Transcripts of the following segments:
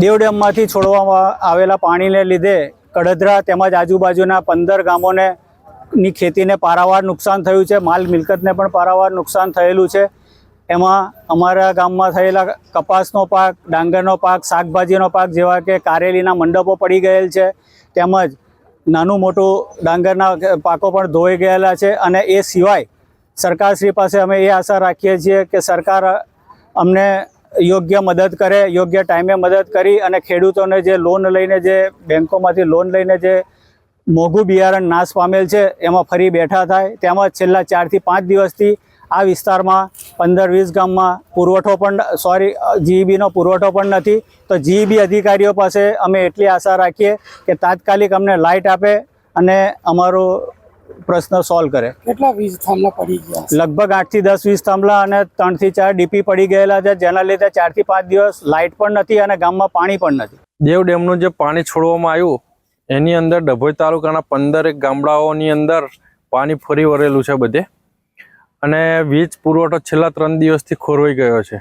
દેવ ડેમમાંથી છોડવામાં આવેલા પાણીને લીધે કડધરા તેમજ આજુબાજુના પંદર ગામોને ની ખેતીને પારાવાર નુકસાન થયું છે. માલ મિલકતને પણ પારાવાર નુકસાન થયેલું છે. એમાં અમારા ગામમાં થયેલા કપાસનો પાક, ડાંગરનો પાક, શાકભાજીનો પાક જેવા કે કારેલીના મંડપો પડી ગયેલ છે. તેમજ નાનું મોટું ડાંગરના પાકો પણ ધોઈ ગયેલા છે અને એ સિવાય સરકારશ્રી પાસે અમે એ આશા રાખીએ છીએ કે સરકાર અમને યોગ્ય મદદ કરે, યોગ્ય ટાઈમે મદદ કરી અને ખેડૂતોને જે લોન લઈને જે બેંકોમાંથી લોન લઈને જે મોંઘું બિયારણ નાશ પામેલ છે, એમાં ફરી બેઠા થાય. તેમજ છેલ્લા ચારથી પાંચ દિવસથી આ વિસ્તારમાં પંદર વીસ ગામમાં પુરવઠો પણ સોરી જીઈબીનો પુરવઠો પણ નથી. તો જીઈબી અધિકારીઓ પાસે અમે એટલી આશા રાખીએ કે તાત્કાલિક અમને લાઇટ આપે અને અમારો પ્રશ્ન સોલ્વ કરે. કેટલા વીજ થાંભલા પડી ગયા? લગભગ લગભગ આઠથી દસ વીસ થાંભલા અને ત્રણથી ચાર ડીપી પડી ગયેલા છે જેના લીધે ચારથી પાંચ દિવસ લાઇટ પણ નથી અને ગામમાં પાણી પણ નથી. દેવ ડેમનું જે પાણી છોડવામાં આવ્યું એની અંદર ડભોઈ તાલુકાના પંદરેક ગામડાઓની અંદર પાણી ફરી વળેલું છે બધે. અને વીજ પુરવઠો છેલ્લા ત્રણ દિવસથી ખોરવાઈ ગયો છે.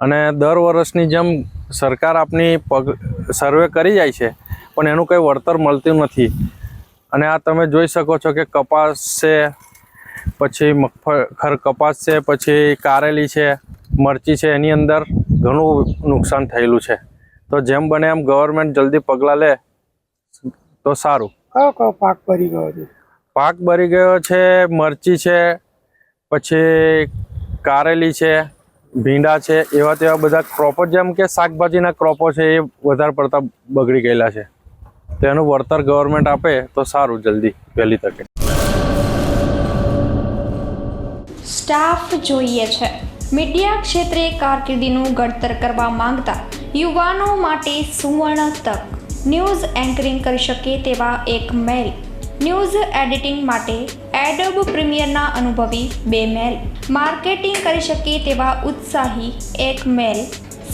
અને દર વર્ષની જેમ સરકાર આપની પગ સર્વે કરી જાય છે પણ એનું કંઈ વળતર મળતું નથી. અને આ તમે જોઈ શકો છો કે કપાસ છે પછી મગફળ ખર કપાસ છે પછી કારેલી છે મરચી છે એની અંદર ઘણું નુકસાન થયેલું છે. તો જેમ બને એમ ગવર્મેન્ટ જલ્દી પગલાં લે તો સારું. કયો કયો પાક પડી ગયો છે? પાક બરી ગયો છે મરચી છે પછી કારેલી છે ભીંડા છે એવા તેવા બધા ક્રોપો જેમ કે શાકભાજીના ક્રોપો છે એ વધારે પડતા બગડી ગયેલા છે. તો એનું વળતર ગવર્મેન્ટ આપે તો સારું જલ્દી, વહેલી તકે. સ્ટાફ જોઈએ છે. મીડિયા ક્ષેત્રે કારકિર્દીનું ઘડતર કરવા માંગતા યુવાનો માટે સુવર્ણ તક. ન્યૂઝ એન્કરિંગ કરી શકે તેવા એક મેલ. ન્યૂઝ એડિટિંગ માટે એડોબ પ્રીમિયરના અનુભવી બે મેલ. માર્કેટિંગ કરી શકે તેવા ઉત્સાહી એક મેલ.